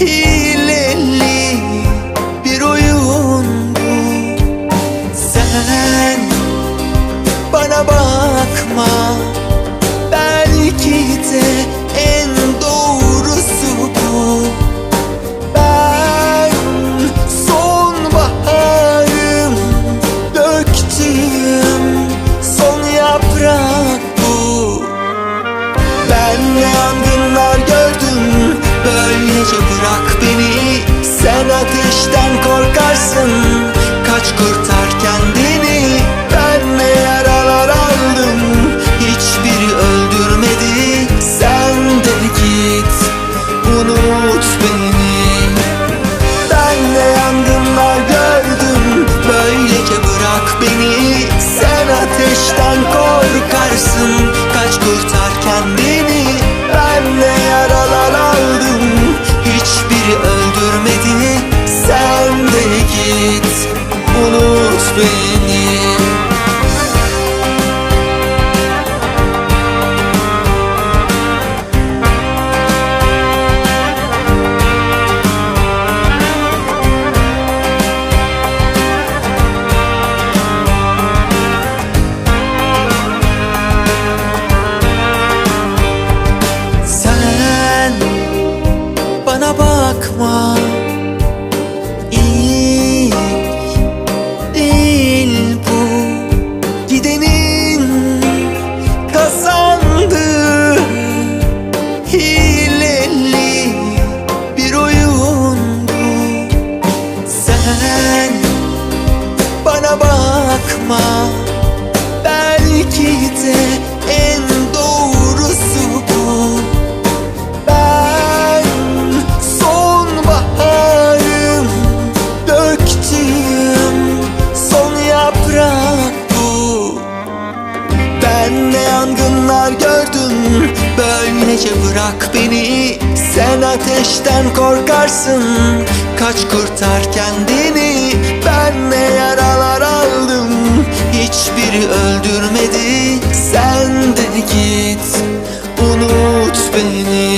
hileli bir oyun bu Sen bana bakma belki de ateşten bakma Belki de en doğrusu bu. Ben sonbaharım Döktüğüm son yaprak bu. Ben ne yangınlar gördüm Böylece bırak beni. Sen ateşten korkarsın Kaç kurtar kendini Hiçbiri öldürmedi Sen de git Unut beni